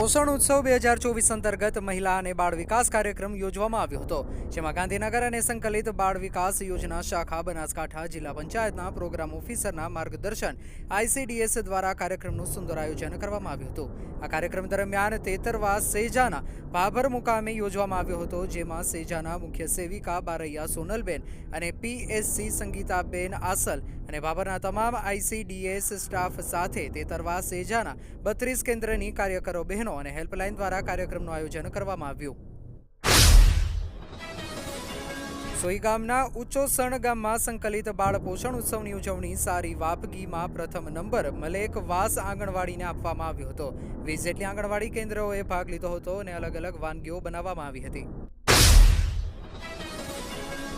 પોષણ ઉત્સવ બે હજાર ચોવીસ અંતર્ગત મહિલા અને બાળ વિકાસ કાર્યક્રમ યોજવામાં આવ્યો હતો. જેમાં ગાંધીનગર અને સંકલિત બાળ વિકાસ યોજના શાખા, બનાસકાંઠા જિલ્લા પંચાયતના પ્રોગ્રામ ઓફિસરના માર્ગદર્શન આઈસીડીએસ દ્વારા કાર્યક્રમનું સુંદર આયોજન કરવામાં આવ્યું હતું. આ કાર્યક્રમ દરમિયાન તેતરવા સેજાના ભાભર મુકામે યોજવામાં આવ્યો હતો, જેમાં સેજાના મુખ્ય સેવિકા બારૈયા સોનલબેન અને પીએસસી સંગીતાબેન આસલ અને ભાભરના તમામ આઈસીડીએસ સ્ટાફ સાથે તેતરવા સેજાના બત્રીસ કેન્દ્રની કાર્યકરો બહેનો અને હેલ્પલાઇન દ્વારા કાર્યક્રમનું આયોજન કરવામાં આવ્યું. સોઈ ગામના ઉચ્ચોસણ ગામમાં સંકલિત બાળ પોષણ ઉત્સવની ઉજવણી સારી વાપગીમાં પ્રથમ નંબર મલેક વાસ આંગણવાડીને આપવામાં આવ્યો હતો. વીસ જેટલી આંગણવાડી કેન્દ્રોએ ભાગ લીધો હતો અને અલગ અલગ વાનગીઓ બનાવવામાં આવી હતી.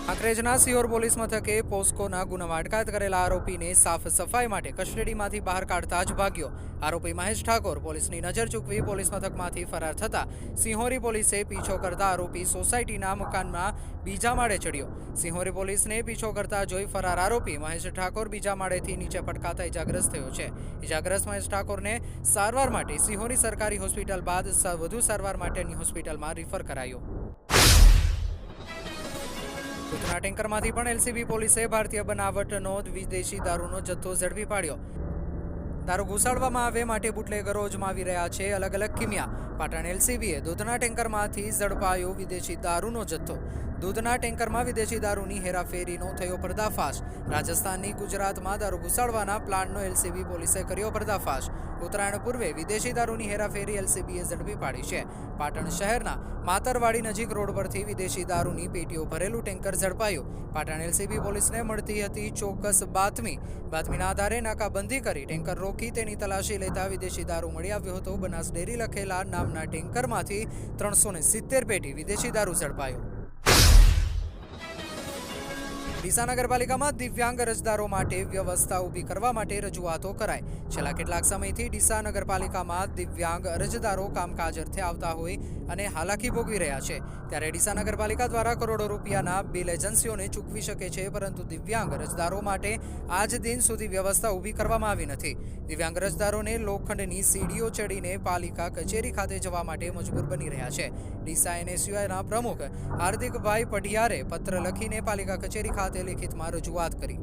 કાંકરેજના સિયોર પોલીસ મથકે પોસ્કોના ગુનામાં અટકાયત કરેલા આરોપીને સાફ સફાઈ માટે કસ્ટડીમાંથી બહાર કાઢતા જ ભાગ્યો. આરોપી મહેશ ઠાકોર પોલીસની નજર ચૂકવી પોલીસ મથકમાંથી ફરાર થતા સિંહોરી પોલીસે પીછો કરતા આરોપી સોસાયટીના મકાનમાં બીજા માળે ચડ્યો. સિંહોરી પોલીસને પીછો કરતા જોઈ ફરાર આરોપી મહેશ ઠાકોર બીજા માળેથી નીચે પટકાતા ઇજાગ્રસ્ત થયો છે. ઇજાગ્રસ્ત મહેશ ઠાકોરને સારવાર માટે સિંહોરી સરકારી હોસ્પિટલ બાદ વધુ સારવાર માટેની હોસ્પિટલમાં રિફર કરાયો. ઉધના ટેન્કરમાંથી પણ એલસીબી પોલીસે ભારતીય બનાવટનો વિદેશી દારૂનો જથ્થો ઝડપી પાડ્યો. દારૂ ઘુસાડવામાં આવે માટે બુટલેગરો અજમાવી રહ્યા છે અલગ અલગ કિમિયા પાટણ એલસીબીએ દૂધના ટેન્કરમાંથી ઝડપાયો વિદેશી દારૂનો જથ્થો. દૂધના ટેન્કરમાં વિદેશી દારૂની હેરાફેરીનો થયો પર્દાફાશ. રાજસ્થાનની ગુજરાતમાં દારૂ ઘુસાડવાના પ્લાનનો એલસીબી પોલીસે કર્યો પર્દાફાશ. ઉત્તરાયણ પૂર્વે વિદેશી દારૂની હેરાફેરી એલસીબીએ ઝડપી પાડી છે. પાટણ શહેરના માતરવાડી નજીક રોડ પરથી વિદેશી દારૂની પેટીઓ ભરેલું ટેન્કર ઝડપાયું. પાટણ એલસીબી પોલીસને મળતી હતી ચોક્કસ બાતમી. બાતમીના આધારે નાકાબંધી કરી ટેન્કર રોકી તેની તલાશી લેતા વિદેશી દારૂ મળી આવ્યો હતો. બનાસ ડેરી લખેલા નામના ટેન્કરમાંથી ત્રણસો સિત્તેર પેટી વિદેશી દારૂ ઝડપાયો. ડીસા નગરપાલિકામાં દિવ્યાંગ અરજદારો માટે વ્યવસ્થા ઊભી કરવા માટે રજૂઆતો કરાઈ. છેલ્લા કેટલાક સમયથી ડીસા નગરપાલિકામાં દિવ્યાંગ અરજદારો કામકાજ અર્થે આવતા હોય અને હાલાકી ભોગવી રહ્યા છે. ત્યારે ડીસા નગરપાલિકા દ્વારા કરોડો રૂપિયાના બિલ એજન્સીઓને ચૂકવી શકે છે, પરંતુ દિવ્યાંગ અરજદારો માટે આજ દિન સુધી વ્યવસ્થા ઊભી કરવામાં આવી નથી. દિવ્યાંગ અરજદારોને લોખંડની સીડીઓ ચડીને પાલિકા કચેરી ખાતે જવા માટે મજબૂર બની રહ્યા છે. ડીસા એનએસયુઆઈના પ્રમુખ હાર્દિકભાઈ પઢિયારે પત્ર લખીને પાલિકા કચેરી ખાતે લેખિતમાં રજૂઆત કરી.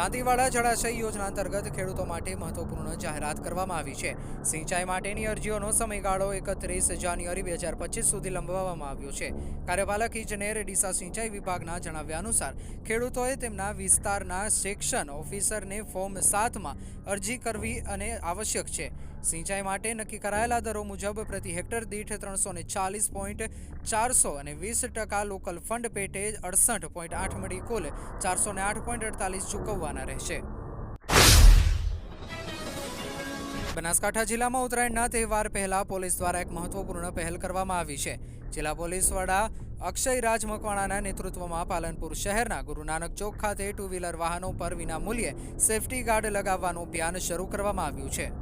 દાંતીવાડા જળાશય યોજના અંતર્ગત ખેડૂતો માટે મહત્વપૂર્ણ જાહેરાત કરવામાં આવી છે. સિંચાઈ માટેની અરજીઓનો સમયગાળો એકત્રીસ જાન્યુઆરી બે હજાર પચીસ સુધી લંબાવવામાં આવ્યો છે. કાર્યપાલક ઇજનેર ડીસા સિંચાઈ વિભાગના જણાવ્યા અનુસાર, ખેડૂતોએ તેમના વિસ્તારના સેક્શન ઓફિસરને ફોર્મ સાતમાં અરજી કરવી અને આવશ્યક છે. સિંચાઈ માટે નક્કી કરાયેલા દરો મુજબ પ્રતિ હેક્ટર દીઠ ત્રણસો ને ચાલીસ પોઈન્ટ ચારસો અને વીસ ટકા લોકલ ફંડ પેટે અડસઠ પોઈન્ટ આઠ મળી કુલ ચારસો આઠ પોઈન્ટ અડતાલીસ ચૂકવવાના રહેશે. બનાસકાંઠા જિલ્લામાં ઉત્તરાયણના તહેવાર પહેલા પોલીસ દ્વારા એક મહત્વપૂર્ણ પહેલ કરવામાં આવી છે. જિલ્લા પોલીસ વડા અક્ષય રાજ મકવાણાના નેતૃત્વમાં પાલનપુર શહેરના ગુરુ નાનક ચોક ખાતે ટુ વ્હીલર વાહનો પર વિના મૂલ્યે સેફટી ગાર્ડ લગાવવાનું અભિયાન શરૂ કરવામાં આવ્યું છે.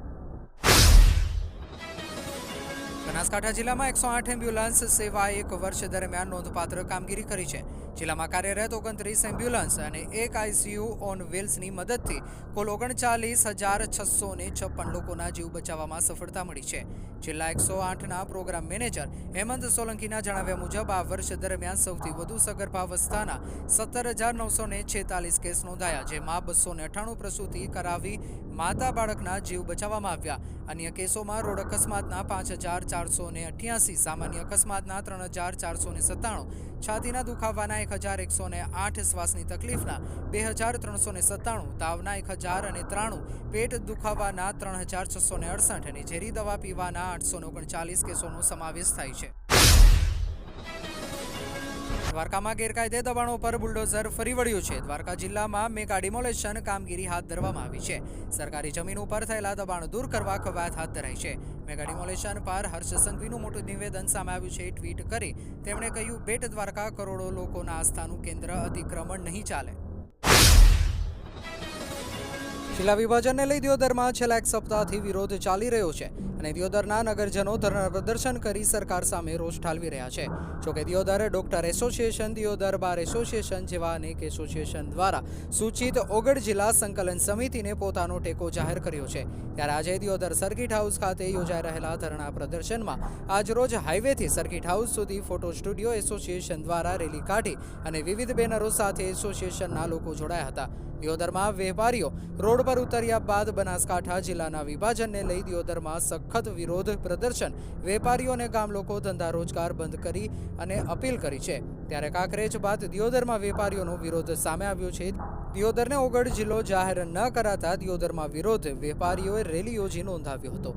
બનાસકાંઠા જિલ્લામાં એકસો આઠ એમ્બ્યુલન્સ સેવા એક વર્ષ દરમિયાન નોંધપાત્ર કામગીરી કરી છે. જિલ્લામાં કાર્યરત ઓગણત્રીસ એમ્બ્યુલન્સ અને એક આઈસીયુ ઓન વ્હીલ્સની મદદથી કુલ ઓગણચાલીસ હજાર છસો ને છપ્પન લોકોના જીવ બચાવવામાં સફળતા મળી છે. જિલ્લા એકસો આઠના પ્રોગ્રામ મેનેજર હેમંત સોલંકીના જણાવ્યા મુજબ આ વર્ષ દરમિયાન સૌથી વધુ સગર્ભાવસ્થાના સત્તર હજાર નવસો ને છેતાલીસ કેસ નોંધાયા, જેમાં બસો ને અઠ્ઠાણું પ્રસૂતિ કરાવી માતા બાળકના જીવ બચાવવામાં આવ્યા. અન્ય કેસોમાં રોડ અકસ્માતના પાંચ હજાર ચારસો ને અઠ્યાસી, સામાન્ય અકસ્માતના ત્રણ હજાર ચારસો ને સત્તાણું, છાતીના દુખાવાના એક હજાર એકસો ને આઠ, શ્વાસની તકલીફના બે હજાર ત્રણસો ને સત્તાણું, તાવના એક હજાર અને ત્રાણું, પેટ દુખાવાના ત્રણ હજાર છસો ને અડસઠ અને ઝેરી દવા પીવાના આઠસો ઓગણચાલીસ કેસોનો સમાવેશ થાય છે. દ્વારકામાં ગેરકાયદે દબાણો પર બુલડોઝર ફરી વળ્યું છે. દ્વારકા જિલ્લામાં મેગા ડિમોલેશન કામગીરી હાથ ધરવામાં આવી છે. સરકારી જમીન ઉપર થયેલા દબાણ દૂર કરવા કવાયત હાથ ધરાઈ છે. મેગા ડિમોલેશન પર હર્ષ સંઘવીનું મોટું નિવેદન સામે આવ્યું છે. ટ્વીટ કરી તેમણે કહ્યું, બેટ દ્વારકા કરોડો લોકોના આસ્થાનું કેન્દ્ર અતિક્રમણ નહીં ચાલે. જિલ્લા વિભાજનને લઈ દિયોદરમાં છેલ્લા એક સપ્તાહથી વિરોધ ચાલી રહ્યો છે. અને દિયોદરના નગરજનો ધરણા પ્રદર્શન કરી સરકાર સામે રોષ ઠાલવી રહ્યા છે. જોકે Deodar doctor association, Deodar bar association જેવા અનેક એસોસિએશન દ્વારા સૂચિત ઓગળ જિલ્લા સંકલન સમિતિને પોતાનો ટેકો જાહેર કર્યો છે. ત્યારે આજે દિયોદર સર્કિટ હાઉસ ખાતે યોજાઈ રહેલા ધરણા પ્રદર્શનમાં આજરોજ હાઈવેથી સર્કિટ હાઉસ સુધી ફોટો સ્ટુડિયો એસોસિએશન દ્વારા રેલી કાઢી અને વિવિધ બેનરો સાથે એસોસિએશનના લોકો જોડાયા હતા. દિયોદરમાં વેપારીઓ રોડ પર ઉતર્યા બાદ બનાસકાંઠા જિલ્લાના વિભાજનને લઈ દિયોદરમાં સખત વિરોધ પ્રદર્શન, વેપારીઓ અને ગામ લોકો ધંધા રોજગાર બંધ કરી અને અપીલ કરી છે. ત્યારે કાંકરેજ બાદ દિયોદરમાં વેપારીઓનો વિરોધ સામે આવ્યો છે. દિયોદરને ઓગળ જિલ્લો જાહેર ન કરાતા દિયોદરમાં વિરોધ વેપારીઓએ રેલી યોજી નોંધાવ્યો હતો.